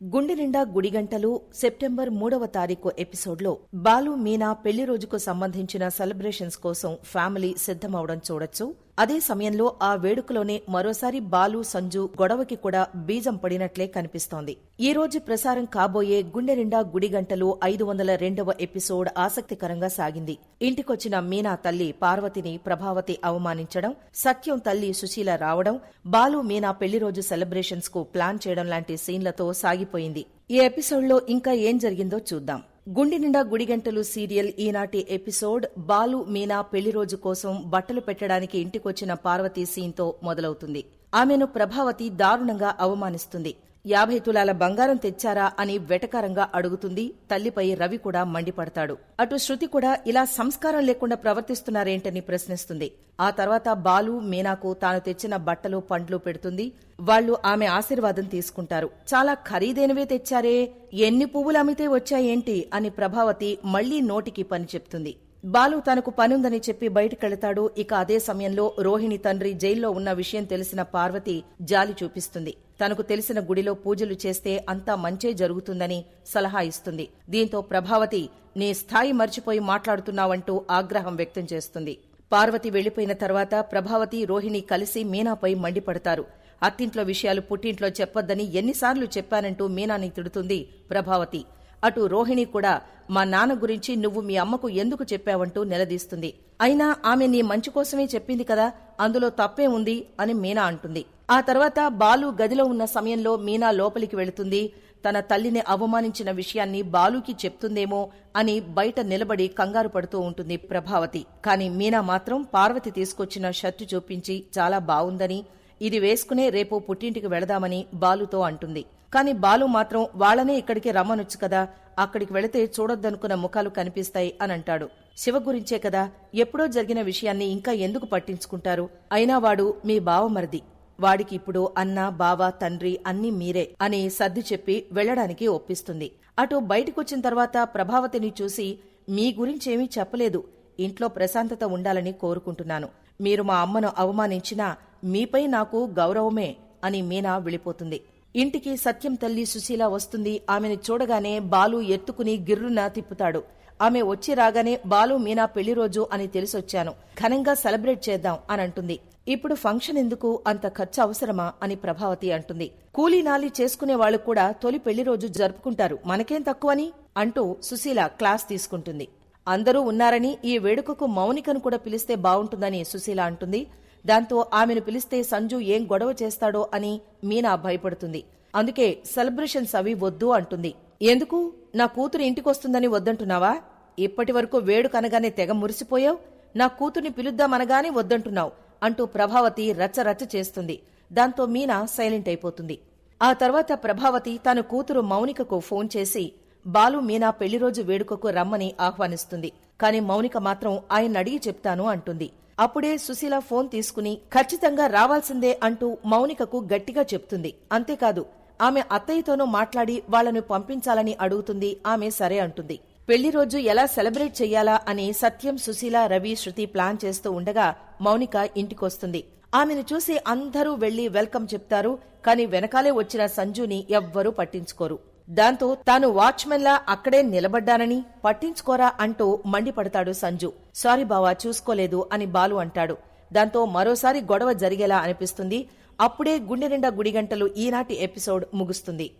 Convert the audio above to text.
గుండె నిండా గుడిగంటలు సెప్టెంబర్ మూడవ తారీఖు ఎపిసోడ్లో బాలు మీనా పెళ్ళి రోజుకు సంబంధించిన సెలబ్రేషన్స్ కోసం ఫ్యామిలీ సిద్ధమవడం చూడొచ్చు. అదే సమయంలో ఆ వేడుకలోనే మరోసారి బాలు సంజు గొడవకి కూడా బీజం పడినట్లే కనిపిస్తోంది. ఈ రోజు ప్రసారం కాబోయే గుండె నిండా గుడిగంటలు ఐదు వందల రెండవ ఎపిసోడ్ ఆసక్తికరంగా సాగింది. ఇంటికొచ్చిన మీనా తల్లి పార్వతిని ప్రభావతి అవమానించడం సత్యం తల్లి సుశీల రావడం బాలు మీనా పెళ్ళి రోజు సెలబ్రేషన్స్కు ప్లాన్ చేయడం లాంటి సీన్లతో సాగిపోయింది. ఈ ఎపిసోడ్లో ఇంకా ఏం జరిగిందో చూద్దాం. గుండె నిండా గుడిగంటలు సీరియల్ ఈనాటి ఎపిసోడ్ బాలు మీనా పెళ్ళి రోజు కోసం బట్టలు పెట్టడానికి ఇంటికొచ్చిన పార్వతీ సీన్తో మొదలవుతుంది. ఆమెను ప్రభావతి దారుణంగా అవమానిస్తుంది. యాభై తులాల బంగారం తెచ్చారా అని వెటకారంగా అడుగుతుంది. తల్లిపై రవి కూడా మండిపడతాడు. అటు శృతి కూడా ఇలా సంస్కారం లేకుండా ప్రవర్తిస్తున్నారేంటని ప్రశ్నిస్తుంది. ఆ తర్వాత బాలు మీనాకు తాను తెచ్చిన బట్టలు పండ్లు పెడుతుంది. వాళ్ళు ఆమె ఆశీర్వాదం తీసుకుంటారు. చాలా ఖరీదైనవే తెచ్చారే. ఎన్ని పువ్వులు అమ్మితే వచ్చాయేంటి అని ప్రభావతి మళ్ళీ నోటికి పని చెప్తుంది. బాలు తనకు పనుందని చెప్పి బయటకెళతాడు. ఇక అదే సమయంలో రోహిణి తండ్రి జైల్లో ఉన్న విషయం తెలిసిన పార్వతి జాలి చూపిస్తుంది. తనకు తెలిసిన గుడిలో పూజలు చేస్తే అంతా మంచే జరుగుతుందని సలహా ఇస్తుంది. దీంతో ప్రభావతి నీ స్థాయి మర్చిపోయి మాట్లాడుతున్నావంటూ ఆగ్రహం వ్యక్తం చేస్తుంది. పార్వతి వెళ్ళిపోయిన తర్వాత ప్రభావతి రోహిణి కలిసి మీనాపై మండిపడతారు. అత్తింట్లో విషయాలు పుట్టింట్లో చెప్పొద్దని ఎన్నిసార్లు చెప్పానంటూ మీనాని తిడుతుంది ప్రభావతి. అటు రోహిణి కూడా మా నాన్న గురించి నువ్వు మీ అమ్మకు ఎందుకు చెప్పావంటూ నిలదీస్తుంది. అయినా ఆమె నీ మంచి కోసమే చెప్పింది కదా అందులో తప్పే ఉంది అని మీనా అంటుంది. ఆ తర్వాత బాలు గదిలో ఉన్న సమయంలో మీనా లోపలికి వెళుతుంది. తన తల్లిని అవమానించిన విషయాన్ని బాలుకి చెప్తుందేమో అని బయట నిలబడి కంగారు పడుతూ ఉంటుంది ప్రభావతి. కాని మీనా మాత్రం పార్వతి తీసుకొచ్చిన షర్టు చూపించి చాలా బావుందని ఇది వేసుకునే రేపు పుట్టింటికి వెళదామని బాలుతో అంటుంది. కాని బాలు మాత్రం వాళ్ళనే ఇక్కడికి రమ్మనొచ్చు కదా. అక్కడికి వెళితే చూడొద్దనుకున్న ముఖాలు కనిపిస్తాయి అని అంటాడు. శివ గురించే కదా. ఎప్పుడో జరిగిన విషయాన్ని ఇంకా ఎందుకు పట్టించుకుంటారు? అయినా వాడు మీ బావమరిది. వాడికి ఇప్పుడు అన్న బావ తండ్రి అన్నీ మీరే అని సర్ది చెప్పి వెళ్ళడానికి ఒప్పిస్తుంది. అటు బయటికొచ్చిన తర్వాత ప్రభావతిని చూసి మీ గురించేమీ చెప్పలేదు. ఇంట్లో ప్రశాంతత ఉండాలని కోరుకుంటున్నాను. మీరు మా అమ్మను అవమానించినా మీపై నాకు గౌరవమే అని మీనా వెళ్ళిపోతుంది ఇంటికి సత్యం తల్లి సుశీల వస్తుంది. ఆమెను చూడగానే బాలు ఎత్తుకుని గిర్రున తిప్పుతాడు. ఆమె వచ్చి రాగానే బాలు మీనా పెళ్ళి రోజు అని తెలిసొచ్చాను. ఘనంగా సెలబ్రేట్ చేద్దాం అని అంటుంది. ఇప్పుడు ఫంక్షన్ ఎందుకు? అంత ఖర్చు అవసరమా? అని ప్రభావతి అంటుంది. కూలీ నాలి చేసుకునే వాళ్ళు కూడా తొలి పెళ్ళి రోజు జరుపుకుంటారు. మనకేం తక్కువని? అంటూ సుశీల క్లాస్ తీసుకుంటుంది. అందరూ ఉన్నారని ఈ వేడుకకు మౌనికను కూడా పిలిస్తే బావుంటుందని సుశీల అంటుంది. దాంతో ఆమెను పిలిస్తే సంజు ఏం గొడవ చేస్తాడో అని మీనా భయపడుతుంది. అందుకే సెలబ్రేషన్స్ అవి వద్దు అంటుంది. ఎందుకు? నా కూతురు ఇంటికొస్తుందని వద్దంటున్నావా? ఇప్పటి వరకు వేడుకనగానే తెగ మురిసిపోయావు. నా కూతుర్ని పిలుద్దామనగానే వద్దంటున్నావు అంటూ ప్రభావతి రచ్చరచ్చ చేస్తుంది. దాంతో మీనా సైలెంట్ అయిపోతుంది. ఆ తర్వాత ప్రభావతి తన కూతురు మౌనికకు ఫోన్ చేసి బాలు మీనా పెళ్ళిరోజు వేడుకకు రమ్మని ఆహ్వానిస్తుంది. కాని మౌనిక మాత్రం ఆయన అడిగి చెప్తాను అంటుంది. అప్పుడే సుశీల ఫోన్ తీసుకుని ఖచ్చితంగా రావాల్సిందే అంటూ మౌనికకు గట్టిగా చెప్తుంది. అంతేకాదు ఆమె అత్తయ్యతోనూ మాట్లాడి వాళ్ళను పంపించాలని అడుగుతుంది. ఆమె సరే అంటుంది. పెళ్ళి రోజు ఎలా సెలబ్రేట్ చెయ్యాలా? అని సత్యం సుశీల రవి శృతి ప్లాన్ చేస్తూ ఉండగా మౌనిక ఇంటికొస్తుంది. ఆమెను చూసి అందరూ వెళ్ళి వెల్కమ్ చెప్తారు కాని వెనకాలే వచ్చిన సంజుని ఎవ్వరూ పట్టించుకోరు. దాంతో తాను వాచ్మెన్లా అక్కడే నిలబడ్డానని పట్టించుకోరా అంటూ మండిపడతాడు సంజు. సారీ బావా చూసుకోలేదు అని బాలు అంటాడు. దాంతో మరోసారి గొడవ జరిగేలా అనిపిస్తుంది. అప్పుడే గుండె నిండా గుడిగంటలు ఈనాటి ఎపిసోడ్ ముగుస్తుంది.